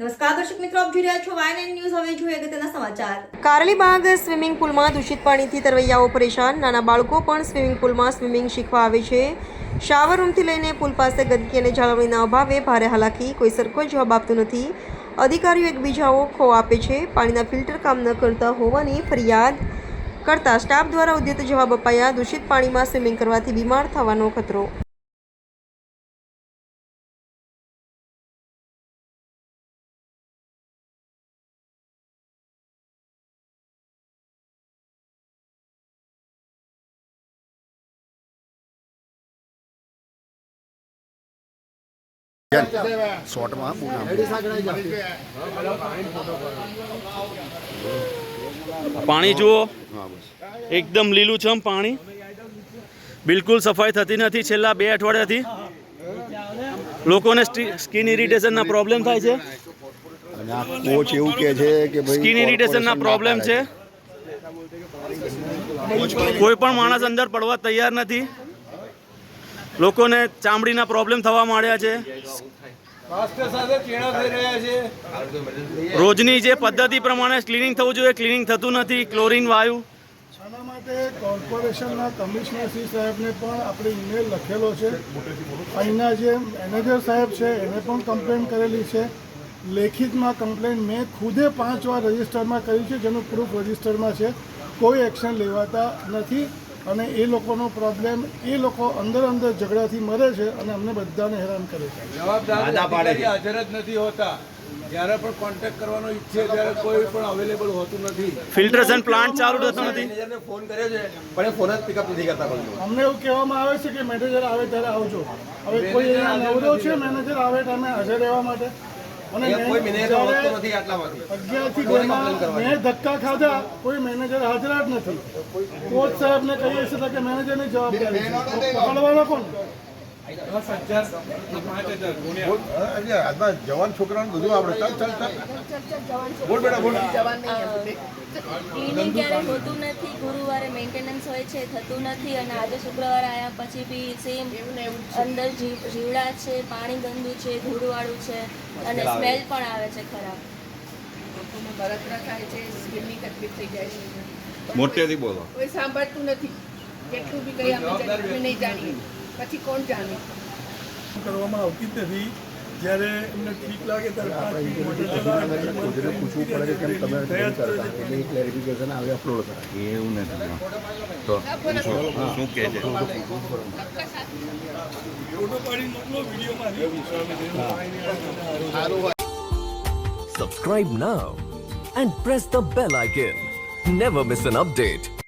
નમસ્કાર, દર્શક મિત્રો, આપ જોઈ રહ્યા છો જોઈએ અગત્યના સમાચાર. સ્વિમિંગ પુલમાં દૂષિત પાણીથી તરવૈયાઓ પરેશાન. નાના બાળકો પણ સ્વિમિંગ પુલમાં સ્વિમિંગ શીખવા આવે છે. શાવર રૂમથી લઈને પુલ પાસે ગંદકી અને જાળવણીના અભાવે ભારે હાલાકી. કોઈ સરખો જવાબ આપતો નથી. અધિકારીઓ એકબીજાઓ ખો આપે છે. પાણીના ફિલ્ટર કામ ન કરતા હોવાની ફરિયાદ કરતા સ્ટાફ દ્વારા ઉદ્યત જવાબ અપાયા. દૂષિત પાણીમાં સ્વિમિંગ કરવાથી બીમાર થવાનો ખતરો. શોર્ટમાં પાણી જુઓ. એકદમ લીલુંછમ પાણી. બિલકુલ સફાઈ થતી નથી છેલ્લા બે અઠવાડિયાથી. લોકોને સ્કિન ઇરિટેશનના પ્રોબ્લેમ થાય છે. કોચ એવું કહે છે કે સ્કિન ઇરિટેશનના પ્રોબ્લેમ છે. કોઈ પણ માણસ અંદર પડવા તૈયાર નથી. લોકોને ચામડીના પ્રોબ્લેમ થવા માંડ્યા છે. રોજની જે પદ્ધતિ પ્રમાણે ક્લિનિંગ થવું જોઈએ ક્લિનિંગ થતું નથી ક્લોરિન વાયુ. આના માટે કોર્પોરેશનના કમિશનર શ્રી સાહેબને પણ આપણે ઈમેલ લખેલો છે. અહીંના જે મેનેજર સાહેબ છે એને પણ કમ્પ્લેન કરેલી છે. લેખિતમાં કમ્પ્લેન મેં ખુદે પાંચ વાર રજિસ્ટરમાં કરી છે જેનું પ્રૂફ રજિસ્ટરમાં છે. કોઈ એક્શન લેવાતા નથી. અને એ લોકોનો પ્રોબ્લેમ એ લોકો અંદર અંદર ઝઘડાથી મરે છે અને અમને બધાને હેરાન કરે છે. જવાબદારી હાજર જ નથી હોતા. જ્યારે પણ કોન્ટેક્ટ કરવાનો ઈચ્છે ત્યારે કોઈ પણ અવેલેબલ હોતું નથી. ફિલ્ટ્રેશન પ્લાન્ટ ચાલુ થતો નથી. મેનેજરને ફોન કર્યો છે પણ એ ફોન જ પિકઅપ નથી કરતા કોઈ અમને એવું કહેવામાં આવે છે કે મેનેજર આવે ત્યારે આવજો. હવે કોઈ નવરો છે મેનેજર આવે ટાઈમે હાજર રહેવા માટે. મેનેજર મેં ધક્કા ખાધા કોઈ મેનેજર હાજર જ નથી. કોચ સાહેબને કહીએ છીએ કે મેનેજરની જવાબદારી પકડવાનો કોણ? જવાન છોકરાને બધું આવડે ચાલ ચાલ ચાલ બોલ બેટા બોલ ક્લિનિંગ ક્યારે હોતું નથી ગુરુવારે મેન્ટેનન્સ હોય છે થતું નથી અને આજે શુક્રવારે આવ્યા પછી બી સેમ અંદર જીવડા છે પાણી ગંદુ છે ધૂળવાળું છે અને સ્મેલ પણ આવે છે ખરાબ લોકોને બળતરા થાય છે સ્કિનની તકલીફ થઈ જાય છે મોટેથી બોલો. કોઈ સાંભળતું નથી. કેટલું બી કઈ અમે નહીં જાણીએ. પછી કોણ જાણે? કરવામાં આવતી જ નથી. જ્યારે એમને ઠીક લાગે ત્યારે પૂછવું પડે કે કેમ તમે કરતા. એટલે એ ક્લેરિફિકેશન આવે અપલોડ કરા એવું નથી તો શું કહે છે? ફોટો પાડી મોકલો વિડીયોમાં Subscribe now and press the bell icon. Never miss an update.